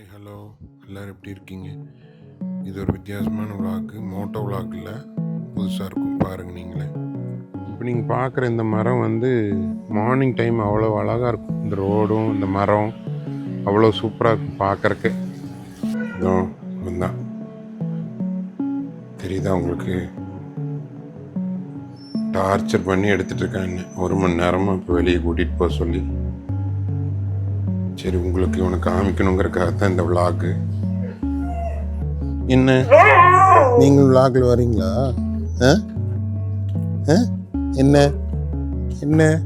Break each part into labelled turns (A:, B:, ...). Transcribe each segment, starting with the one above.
A: Hi hello. எல்லோரும் எப்படி இருக்கீங்க? இது ஒரு வித்தியாசமான விளாக்கு மோட்டோ விளாக் இல்லை. புதுசாக இருக்கும் பாருங்கள் நீங்களே. இப்போ நீங்கள் பார்க்குற இந்த மரம் வந்து மார்னிங் டைம் அவ்வளோ அழகாக இருக்கும். இந்த ரோடும் இந்த மரம் அவ்வளோ சூப்பராக இருக்கும் பார்க்குறக்கு இதோ தான் தெரியுதா உங்களுக்கு? டார்ச்சர் பண்ணி எடுத்துகிட்டு இருக்காங்க ஒரு மணி நேரமாக இப்போ வெளியே கூட்டிகிட்டு போக சொல்லி. சரி உங்களுக்கு இவனை காமிக்கணுங்கிறக்காகத்தான் இந்த விளாக்கு என்ன? நீங்கள் விளாகில் வரீங்களா? ஆ? ஆ? என்ன? என்ன?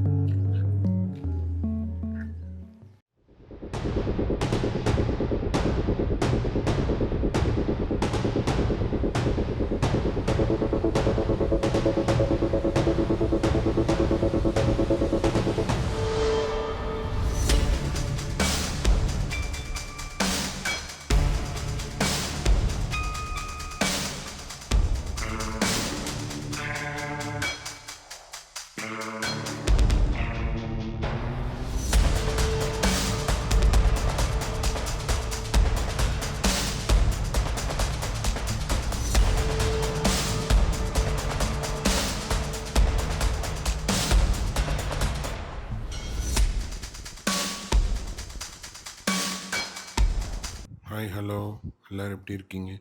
A: ஹாய் ஹலோ எல்லோரும் எப்படி இருக்கீங்க?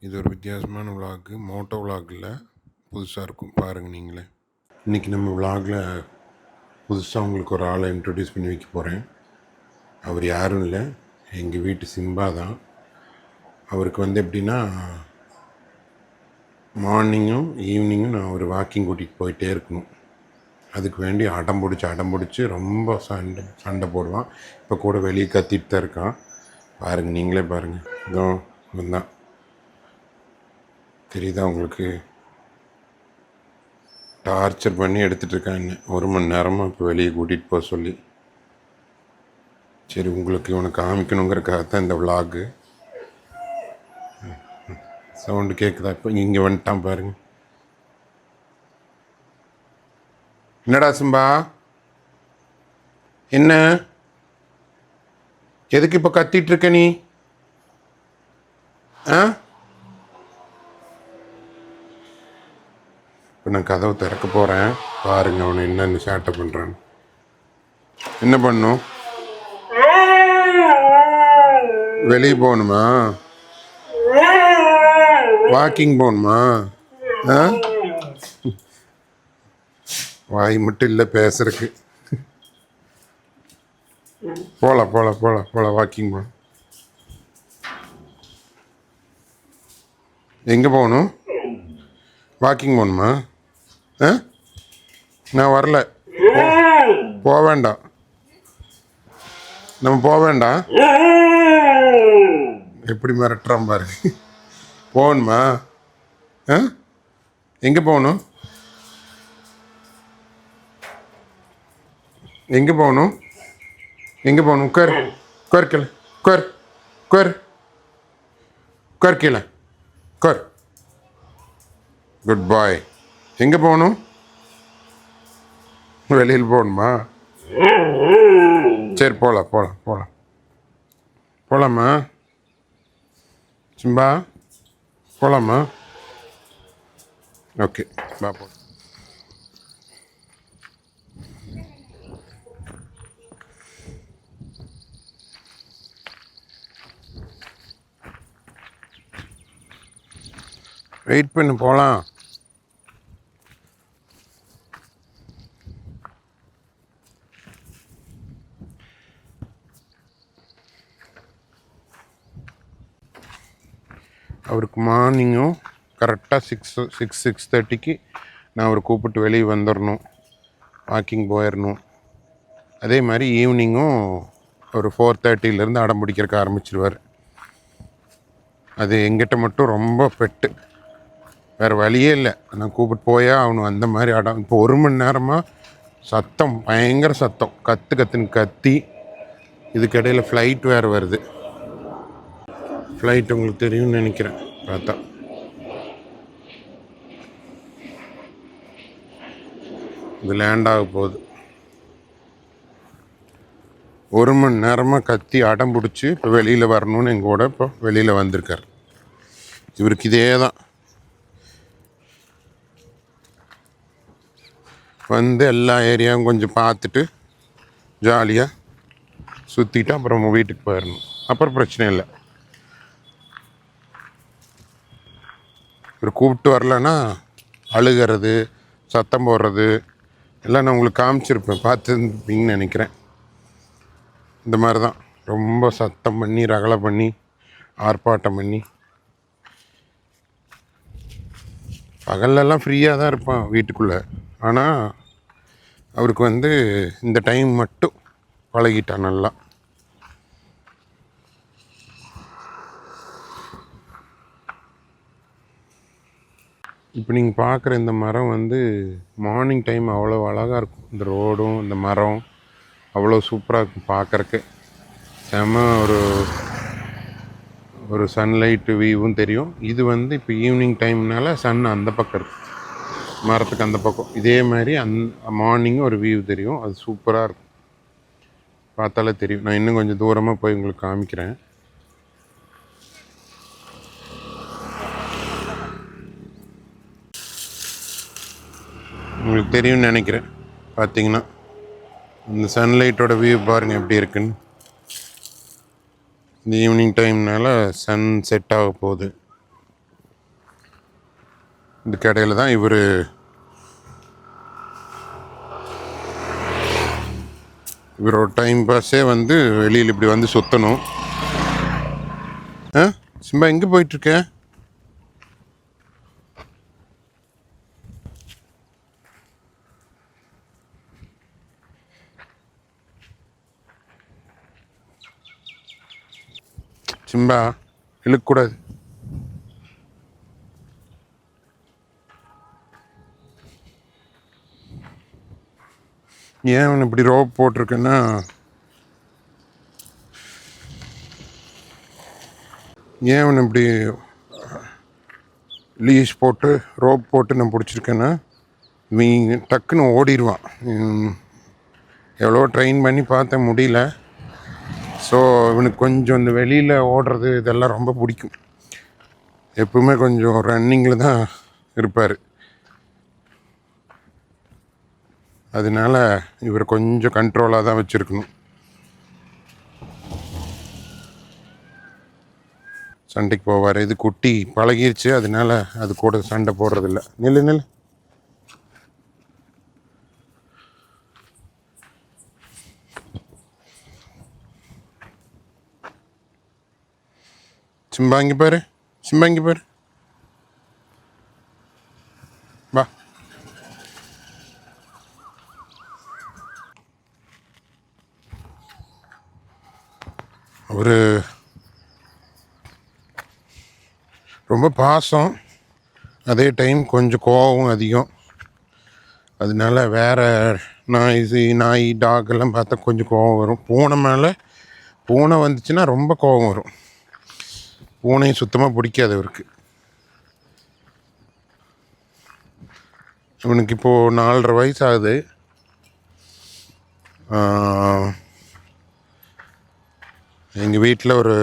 A: இது ஒரு வித்தியாசமான விளாக்கு மோட்டோ விளாக் இல்லை. புதுசாக இருக்கும். பாருங்கள் நீங்களே. இன்றைக்கி நம்ம விளாகில் புதுசாக உங்களுக்கு ஒரு ஆளை இன்ட்ரடியூஸ் பண்ணி வைக்க போகிறேன் அவர் யாரும் இல்லை. எங்கள் வீட்டு சிம்பா தான். அவருக்கு வந்து எப்படின்னா மார்னிங்கும் ஈவினிங்கும் நான் ஒரு வாக்கிங் கூட்டிகிட்டு போயிட்டே இருக்கணும். அதுக்கு வேண்டி அடம் பிடிச்சி அடம் பிடிச்சி ரொம்ப சண்டை சண்டை போடுவான். இப்போ கூட வெளியே கத்திட்டு தான் இருக்கான். பாருங்கள் நீங்களே பாருங்கள் இதோ தான் தெரியுதா உங்களுக்கு? டார்ச்சர் பண்ணி எடுத்துகிட்டு இருக்கான்னு ஒரு மணி நேரமாக இப்போ வெளியே கூட்டிகிட்டு போக சொல்லி. சரி உங்களுக்கு இவனை காமிக்கணுங்கிறக்காக தான் இந்த விளாகு சவுண்டு கேட்குதா இப்போ இங்கே வந்துட்டான் பாருங்க. என்னடா சிம்பா? என்ன? எதுக்கு இப்போ கத்திட்டு இருக்க நீ? ஆ? இப்போ நான் கதவை திறக்க போகிறேன் பாருங்க அவனை என்னென்னு சேட்டை பண்ணுறான்னு என்ன பண்ணும்? வெளியே போகணுமா? வாக்கிங் போகணுமா? ஆ? வாய் மட்டும் இல்லை பேசுறதுக்கு. போகலாம் போகலாம் போகலாம் போகலாம் வாக்கிங் போகலாம் எங்கே போகணும்? வாக்கிங் போகணுமா? நான் வரல. போக வேண்டாம். நம்ம போக வேண்டாம். எப்படி மிரட்டுறான் பாரு. போகணுமா? ஆ? எங்கே போகணும்? எங்கே போகணும்? எங்கே போகணும்? உட்கார். உட்கார் கீழே. உட்கார். உட்கார். உட்கார் கீழே. உட்கார். குட் பாய் எங்கே போகணும்? வெளியில் போகணுமா? சரி போகலாம் போகலாம் போகலாம் போகலாமா சிம்பா போகலாமா ஓகே பா போ. வெயிட் பண்ணு போகலாம் அவருக்கு மார்னிங்கும் கரெக்டாக சிக்ஸ் சிக்ஸ் சிக்ஸ் தேர்ட்டிக்கு நான் அவரை கூப்பிட்டு வெளியே வந்துடணும் வாக்கிங் போயிடணும் அதே மாதிரி ஈவினிங்கும் ஒரு ஃபோர் தேர்ட்டிலேருந்து அடம் பிடிக்கிறக்க ஆரம்பிச்சிருவார். அது எங்கிட்ட மட்டும் ரொம்ப பெட்டு. வேறு வழியே இல்லை. நான் கூப்பிட்டு போயா அவனு அந்த மாதிரி அடம். இப்போ ஒரு மணி நேரமாக சத்தம் பயங்கர சத்தம். கத்து கத்துன்னு கத்தி. இதுக்கிடையில் ஃப்ளைட் வேறு வருது. ஃப்ளைட் உங்களுக்கு தெரியும்னு நினைக்கிறேன். பார்த்தா. இது லேண்ட் ஆக போகுது. ஒரு மணி நேரமாக கத்தி அடம் பிடிச்சி இப்போ வெளியில் வரணும்னு எங்கூட இப்போ வெளியில் வந்திருக்கார். இவருக்கு இதே தான் வந்து எல்லா ஏரியாவும் கொஞ்சம் பார்த்துட்டு ஜாலியாக சுற்றிட்டு அப்புறம் வீட்டுக்கு போயிடணும். அப்புறம் பிரச்சனை இல்லை. இவர் கூப்பிட்டு வரலன்னா அழுகிறது சத்தம் போடுறது எல்லாம் நான் உங்களுக்கு காமிச்சிருப்பேன். பார்த்துருப்பீங்கன்னு நினைக்கிறேன். இந்த மாதிரி தான் ரொம்ப சத்தம் பண்ணி ரகலை பண்ணி ஆர்ப்பாட்டம் பண்ணி. பகல்லெல்லாம் ஃப்ரீயாக தான் இருப்பான் வீட்டுக்குள்ளே. ஆனால் அவருக்கு வந்து இந்த டைம் மட்டும் பழகிட்டான் நல்லா. இப்போ நீங்கள் பார்க்குற இந்த மரம் வந்து மார்னிங் டைம் அவ்வளோ அழகாக இருக்கும். இந்த ரோடும் இந்த மரம் அவ்வளோ சூப்பராக இருக்கும் பார்க்குறக்கு செம ஒரு ஒரு சன்லைட்டு வியூவும் தெரியும். இது வந்து இப்போ ஈவினிங் டைம்னால சன் அந்த பக்கம் இருக்கும். மரத்துக்கு அந்த பக்கம். இதே மாதிரி அந் மார்னிங் ஒரு வியூ தெரியும். அது சூப்பராக இருக்கும். பார்த்தாலே தெரியும். நான் இன்னும் கொஞ்சம் தூரமாக போய் உங்களுக்கு காமிக்கிறேன். உங்களுக்கு தெரியும்னு நினைக்கிறேன். பார்த்தீங்கன்னா இந்த சன்லைட்டோட வியூ பாருங்கள் எப்படி இருக்குன்னு. இந்த ஈவினிங் டைம்னால சன் செட் ஆக போகுது. இந்த கடையில் தான் இவர் இவரோட டைம் பாஸே வந்து வெளியில் இப்படி வந்து சுற்றணும் ஆ? சிம்பா எங்கே போயிட்டுருக்கேன் சிம்பா இழுக்கக்கூடாது ஏன் அவன் இப்படி ரோப் போட்டிருக்கேன்னா? ஏன் அவன் இப்படி லீஸ் போட்டு ரோப் போட்டு நான் பிடிச்சிருக்கேன்னா இவன் டக்குன்னு ஓடிடுவான். எவ்வளோ ட்ரெயின் பண்ணி பார்த்தேன் முடியல. ஸோ இவனுக்கு கொஞ்சம் இந்த வெளியில் ஓடுறது இதெல்லாம் ரொம்ப பிடிக்கும். எப்பவுமே கொஞ்சம் ரன்னிங்கில் தான் இருப்பார். அதனால இவர் கொஞ்சம் கண்ட்ரோலாக தான் வச்சுருக்கணும். சண்டைக்கு போவார். இது குட்டி பழகிருச்சு. அதனால அது கூட சண்டை போடுறதில்ல. நில்லு நில்லு. சிம்பாங்கி பாரு சிம்பாங்கி பாரு வா ஒரு ரொம்ப பாசம். அதே டைம் கொஞ்சம் கோவம் அதிகம். அதனால வேற நாய்ஸு நாய் டாக் எல்லாம் பார்த்தா கொஞ்சம் கோவம் வரும். பூனை மேலே பூனை வந்துச்சுன்னா ரொம்ப கோவம் வரும். பூனையும் சுத்தமாக பிடிக்காது அவருக்கு. இவனுக்கு இப்போது நாலரை வயசு ஆகுது எங்கள் வீட்டில் ஒரு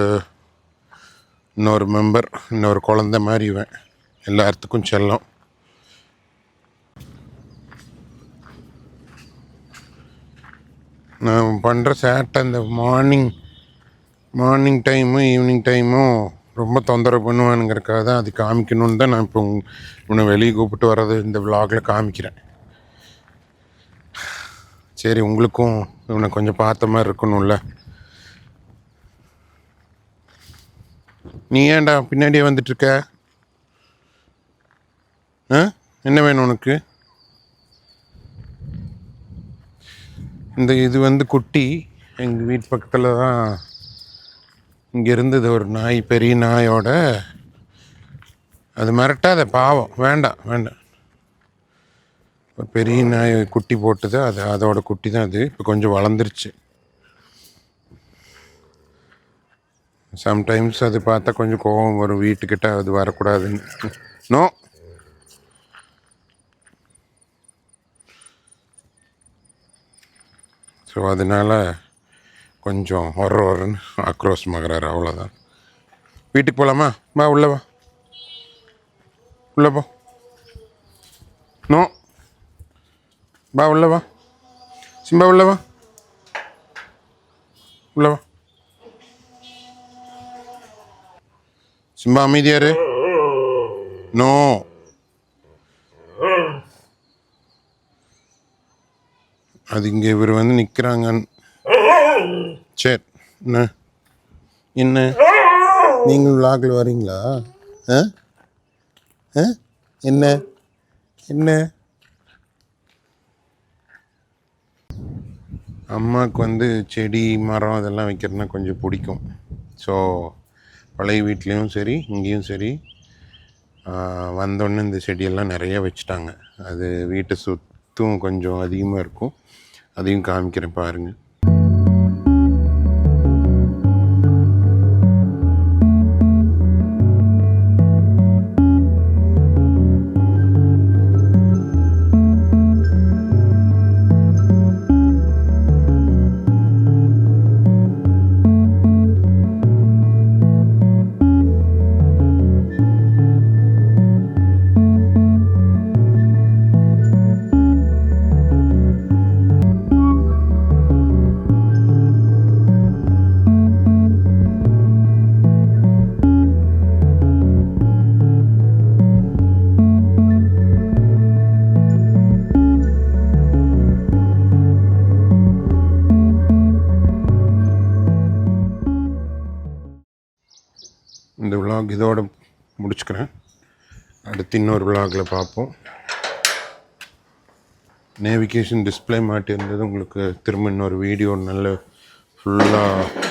A: இன்னொரு மெம்பர் இன்னொரு குழந்த மாதிரி இவன். எல்லாத்துக்கும் செல்லம். நான் பண்ணுற சேட்டை இந்த மார்னிங் மார்னிங் டைமும் ஈவினிங் டைமும் ரொம்ப தொந்தரவு பண்ணுவானுங்கிறக்காக தான் அது காமிக்கணுன்னு தான் நான் இப்போ உன்னை இவனை வெளியே கூப்பிட்டு வர்றது இந்த விலாகில் காமிக்கிறேன். சரி உங்களுக்கும் இவனை கொஞ்சம் பார்த்த மாதிரி இருக்கணும்ல. நீ ஏன்டா பின்னாடியே வந்துட்டு இருக்க ஆ? என்ன வேணும் உனக்கு? இந்த இது வந்து குட்டி எங்கள் வீட்டு பக்கத்தில் தான் இங்கே இருந்தது ஒரு நாய் பெரிய நாயோட அது மிரட்டாத பாவம். வேண்டாம் வேண்டாம். ஒரு பெரிய நாய் குட்டி போட்டது அது அதோட குட்டி தான் அது. இப்போ கொஞ்சம் வளர்ந்துருச்சு. சம்டைம்ஸ் அது பார்த்தா கொஞ்சம் கோபம் வரும். வீட்டுக்கிட்ட அது வரக்கூடாதுன்னு. நோ ஸோ அதனால் கொஞ்சம் ஒரு ஒரன்னு ஆக்ரோஷமாகறாரு அவ்வளோதான் வீட்டுக்கு போகலாமா வா உள்ள வா. உள்ளே போ. நோ. வா உள்ள வா. சிம்பா உள்ள வா. உள்ள வா. சிம்பா அமைதியாரு நோ. அது இங்கே இவர் வந்து நிற்கிறாங்கன்னு சரி என்ன? என்ன? நீங்கள் விளாகில் வரீங்களா? ஆ? ஆ? என்ன? என்ன? அம்மாவுக்கு வந்து செடி மரம் அதெல்லாம் வைக்கிறதுனா கொஞ்சம் பிடிக்கும். ஸோ பழைய வீட்லேயும் சரி இங்கேயும் சரி வந்தோடனே இந்த செடியெல்லாம் நிறைய வச்சுட்டாங்க. அது வீட்டை சுற்றும் கொஞ்சம் அதிகமாக இருக்கும். அதையும் காமிக்கிறேன் பாருங்கள் விலாக் இதோட முடிச்சுக்கிறேன். அடுத்து இன்னொரு விலாகில் பார்ப்போம். நேவிகேஷன் டிஸ்பிளே மாட்டியிருந்தது உங்களுக்கு திரும்ப இன்னொரு வீடியோ நல்ல ஃபுல்லாக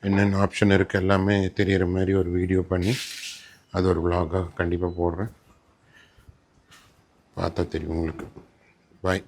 A: என்னென்ன ஆப்ஷன் இருக்குது எல்லாமே தெரிகிற மாதிரி ஒரு வீடியோ பண்ணி அது ஒரு விலாகாக கண்டிப்பாக போடுறேன். பார்த்தா தெரியும் உங்களுக்கு. பாய்